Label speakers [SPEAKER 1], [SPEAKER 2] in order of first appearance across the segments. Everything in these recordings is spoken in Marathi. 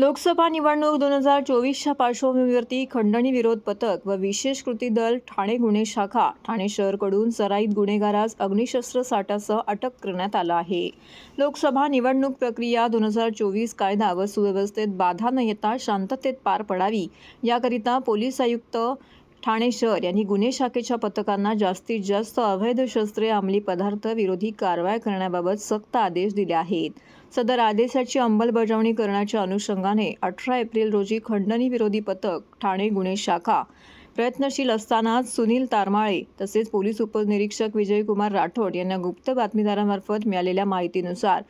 [SPEAKER 1] लोकसभा निवडणूक दोन हजार चोवीसच्या पार्श्वभूमीवरती खंडणी विरोध पथक व विशेष कृती दल ठाणे गुन्हे शाखा ठाणे शहरकडून सराईत गुन्हेगारास अग्निशस्त्र साठासह अटक करण्यात आलं आहे. लोकसभा निवडणूक प्रक्रिया दोन हजार चोवीस कायदा व सुव्यवस्थेत बाधा न येता शांततेत पार पडावी याकरिता पोलीस आयुक्त ठाणे शहर यांनी गुन्हे शाखेच्या पथकांना जास्तीत जास्त अवैध शस्त्रे अंमली पदार्थ विरोधी कारवाया करण्याबाबत सक्त आदेश दिले आहेत. सदर आदेशाची अंमलबजावणी करण्याच्या अनुषंगाने अठरा एप्रिल रोजी खंडणी विरोधी पथक ठाणे गुन्हे शाखा प्रयत्नशील असतानाच सुनील तारमाळे तसेच पोलीस उपनिरीक्षक विजयकुमार राठोड यांना गुप्त बातमीदारांमार्फत मिळालेल्या माहितीनुसार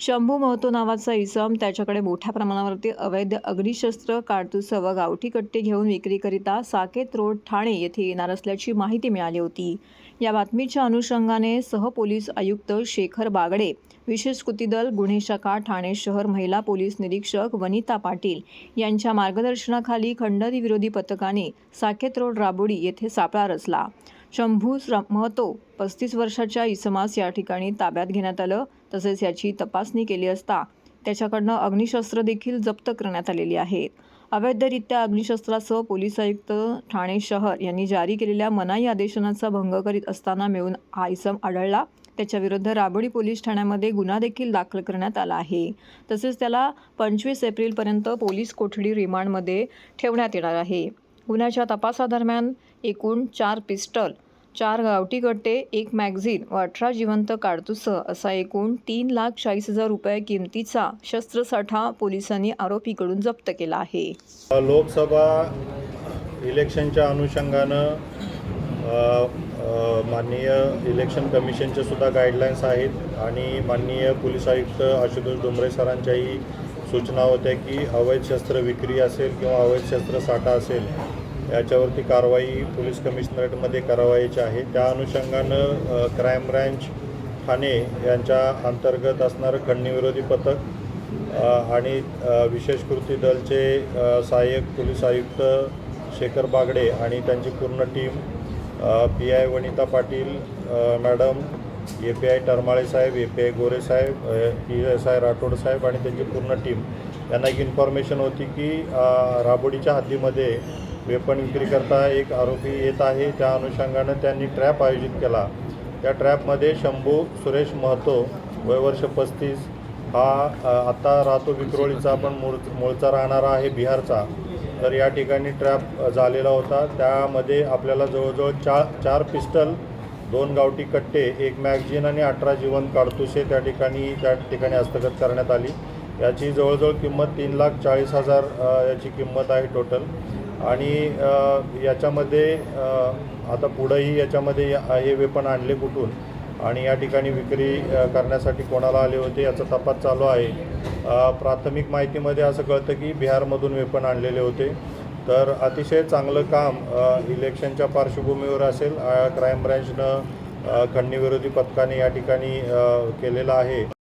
[SPEAKER 1] शंभू महतो नावाचा इसम त्याच्याकडे मोठ्या प्रमाणावरती अवैध अग्निशस्त्र काडतुसं व गावठी कट्टे घेऊन विक्रीकरिता साकेत रोड ठाणे येथे येणार असल्याची माहिती मिळाली होती. या बातमीच्या अनुषंगाने सहपोलीस आयुक्त शेखर बागडे विशेष कृती दल गुन्हे शाखा ठाणे शहर महिला पोलीस निरीक्षक वनिता पाटील यांच्या मार्गदर्शनाखाली खंडरी विरोधी पथकाने साकेत रोड राबोडी येथे सापळा रचला. शंभू महतो पस्तीस वर्षाच्या इसमास या ठिकाणी ताब्यात घेण्यात आलं. तसेच याची तपासणी केली असता त्याच्याकडनं अग्निशस्त्र देखील जप्त करण्यात आलेली आहेत अवैधरित्या अग्निशस्त्रासह पोलीस आयुक्त ठाणे शहर यांनी जारी केलेल्या मनाई आदेशनाचा भंग करीत असताना मिळून हा इसम आढळला. त्याच्याविरुद्ध राबडी पोलीस ठाण्यामध्ये गुन्हा देखील दाखल करण्यात आला आहे. तसेच त्याला पंचवीस एप्रिलपर्यंत पोलीस कोठडी रिमांडमध्ये ठेवण्यात येणार आहे. गुन्ह्याच्या तपासादरम्यान एकूण चार पिस्टल चार गावठी गट्टे एक मॅगझिन व अठरा जिवंत काडतुसं असा एकूण तीन लाख चाळीस हजार रुपये किमतीचा शस्त्रसाठा पोलिसांनी आरोपीकडून जप्त केला आहे.
[SPEAKER 2] लोकसभा इलेक्शनच्या अनुषंगानं माननीय इलेक्शन कमिशनचे सुद्धा गाईडलाईन्स आहेत आणि माननीय पोलीस आयुक्त आशुतोष डोंबरे सरांच्याही सूचना होत्या की अवैध शस्त्र विक्री असेल किंवा अवैध शस्त्र साठा असेल याच्यावरती कारवाई पोलीस कमिशनरेटमध्ये करावायची आहे. त्या अनुषंगानं क्राईम ब्रँच ठाणे यांच्या अंतर्गत असणारं खंडणीविरोधी पथक आणि विशेष कृती दलचे सहाय्यक पोलीस आयुक्त शेखर बागडे आणि त्यांची पूर्ण team P I Vanita Patil madam A P I Taramale Saheb A P I Gore साहेब पी एस आय राठोड साहेब आणि त्यांची पूर्ण टीम. यांना एक इन्फॉर्मेशन होती की राबोडीच्या हद्दीमध्ये वेपन विक्रीकरता एक आरोपी येत आहे. त्या अनुषंगानं त्यांनी ट्रॅप आयोजित केला. त्या ट्रॅपमध्ये शंभू सुरेश महतो वयवर्ष पस्तीस. हा आत्ता राहतो विक्रोळीचा पण मूळ मूळचा राहणारा आहे बिहारचा. तर या ठिकाणी ट्रॅप झालेला होता. त्यामध्ये आपल्याला जवळजवळ चार चार पिस्टल दोन गावठी कट्टे एक मॅगझिन आणि अठरा जीवन काडतुसे त्या ठिकाणी त्या ठिकाणी हस्तगत करण्यात आली. याची जवळजवळ किंमत तीन लाख चाळीस हजार याची किंमत आहे टोटल. आणि याच्यामध्ये आता पुढंही याच्यामध्ये या- हे वेपन आणले कुठून? आणि या ठिकाणी विक्री करण्यासाठी कोणाला आले होते याचा तपास चालू आहे. प्राथमिक माहितीमध्ये असं कळतं की बिहारमधून वेपन आणलेले होते. तर अतिशय चांगलं काम इलेक्शनच्या पार्श्वभूमीवर असेल क्राईम ब्रँचनं खंडणीविरोधी पथकाने या ठिकाणी केलेलं आहे.